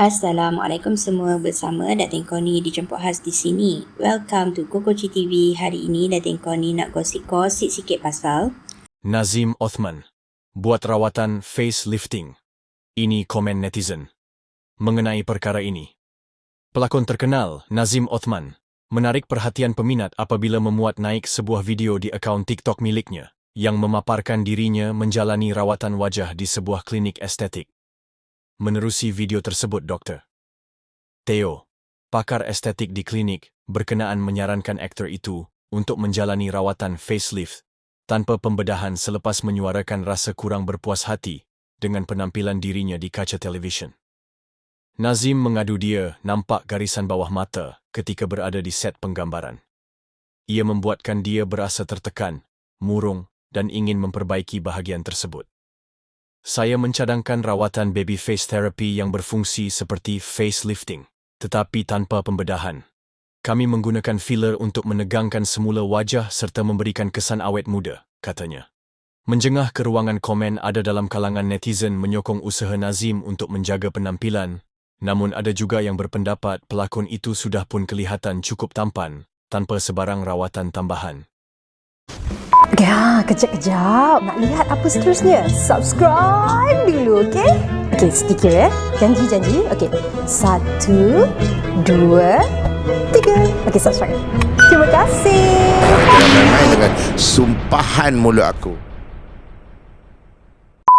Assalamualaikum semua bersama Datin Koni dijemput khas di sini. Welcome to Kokoci TV. Hari ini Datin Koni nak gosip-gosip sikit pasal Nazim Othman buat rawatan facelifting. Ini komen netizen. Mengenai perkara ini. Pelakon terkenal Nazim Othman menarik perhatian peminat apabila memuat naik sebuah video di akaun TikTok miliknya yang memaparkan dirinya menjalani rawatan wajah di sebuah klinik estetik. Menerusi video tersebut, Doktor Theo, pakar estetik di klinik, berkenaan menyarankan aktor itu untuk menjalani rawatan facelift tanpa pembedahan selepas menyuarakan rasa kurang berpuas hati dengan penampilan dirinya di kaca televisyen. Nazim mengadu dia nampak garisan bawah mata ketika berada di set penggambaran. Ia membuatkan dia berasa tertekan, murung dan ingin memperbaiki bahagian tersebut. Saya mencadangkan rawatan baby face therapy yang berfungsi seperti facelifting, tetapi tanpa pembedahan. Kami menggunakan filler untuk menegangkan semula wajah serta memberikan kesan awet muda, katanya. Menjengah ke ruangan komen ada dalam kalangan netizen menyokong usaha Nazim untuk menjaga penampilan, namun ada juga yang berpendapat pelakon itu sudah pun kelihatan cukup tampan tanpa sebarang rawatan tambahan. Ya, kejap-kejap. Nak lihat apa seterusnya? Subscribe dulu, okey? Okey, sedikit ya. Janji-janji. Okey. Satu, dua, tiga. Okey, subscribe. Terima kasih. Dengan sumpahan mulut aku.